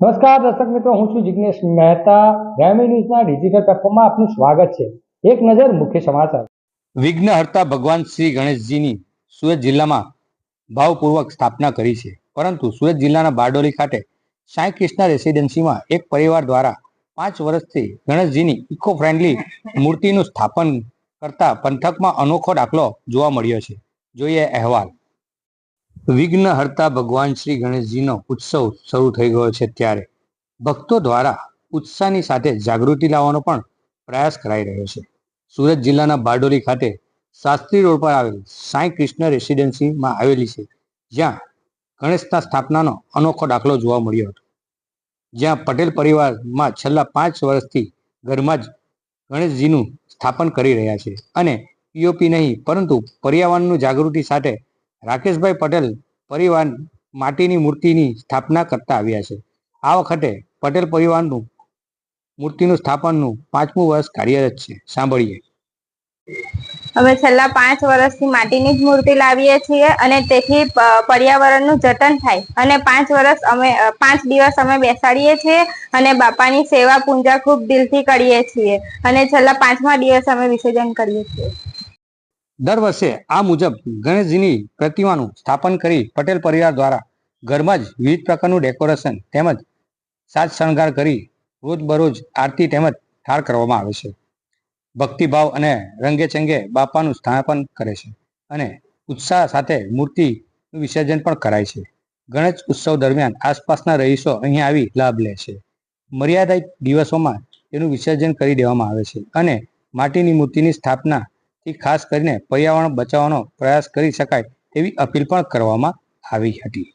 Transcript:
નમસ્કાર દર્શક મિત્રો, હું છું જિગ્નેશ મહેતા. ગ્રામી ન્યૂઝના ડિજિટલ પ્લેટફોર્મમાં આપનું સ્વાગત છે. એક નજર મુખ્ય સમાચાર. વિઘ્નહર્તા ભગવાન શ્રી ગણેશજીની સુરત જિલ્લામાં ભાવપૂર્વક સ્થાપના કરી છે. પરંતુ સુરત જિલ્લાના બારડોલી ખાતે સાંઈ કૃષ્ણ રેસિડેન્સીમાં એક પરિવાર દ્વારા પાંચ વર્ષથી ગણેશજીની ઇકો ફ્રેન્ડલી મૂર્તિનું સ્થાપન કરતા પંથકમાં અનોખો દાખલો જોવા મળ્યો છે. જોઈએ અહેવાલ. વિઘ્નહર્તા ભગવાન શ્રી ગણેશજીનો ઉત્સવ શરૂ થઈ ગયો છે ત્યારે. ભક્તો દ્વારા ઉત્સાહની સાથે જાગૃતિ લાવવાનો પણ પ્રયાસ કરાઈ રહ્યો છે. સુરત જિલ્લાના બારડોલી ખાતે શાસ્ત્રી રોડ પર આવેલ સાંઈ કૃષ્ણ રેસિડેન્સીમાં આવેલી છે, જ્યાં ગણેશના સ્થાપનાનો અનોખો દાખલો જોવા મળ્યો હતો. જ્યાં પટેલ પરિવારમાં છેલ્લા પાંચ વર્ષથી ઘરમાં જ ગણેશજીનું સ્થાપન કરી રહ્યા છે અને પીઓપી નહીં, પરંતુ પર્યાવરણનું જાગૃતિ સાથે રાકેશભાઈ પટેલ પરિવાર માટીની મૂર્તિની સ્થાપના કરતા આવ્યા છે. આ વખતે પટેલ પરિવારનું મૂર્તિનું સ્થાપનનું પાંચમું વર્ષ કાર્યરત છે. સાંભળીએ. અમે છેલ્લા પાંચ વર્ષથી માટીની જ મૂર્તિ લાવીએ છીએ અને તેથી પર્યાવરણનું જતન થાય. અને પાંચ વર્ષ અમે, પાંચ દિવસ અમે બેસાડીએ છીએ અને બાપાની સેવા પૂજા ખૂબ દિલથી કરીએ છીએ. અને છેલ્લા પાંચમા દિવસ અમે વિસર્જન કરીએ છીએ. દર વર્ષે આ મુજબ ગણેશજીની પ્રતિમાનું સ્થાપન કરી પટેલ પરિવાર દ્વારા ઘરમાં જ વિવિધ પ્રકારનું ડેકોરેશન તેમજ સાજ શણગાર કરી રોજબરોજ આરતી તેમજ ઠાર કરવામાં આવે છે. ભક્તિભાવ અને રંગે ચંગે બાપાનું સ્થાપન કરે છે અને ઉત્સાહ સાથે મૂર્તિનું વિસર્જન પણ કરાય છે. ગણેશ ઉત્સવ દરમિયાન આસપાસના રહીશો અહીં આવી લાભ લે છે. મર્યાદિત દિવસોમાં તેનું વિસર્જન કરી દેવામાં આવે છે અને માટીની મૂર્તિની સ્થાપના થી ખાસ કરીને પર્યાવરણ બચાવવાનો પ્રયાસ કરી શકાય તેવી અપીલ પણ કરવામાં આવી હતી.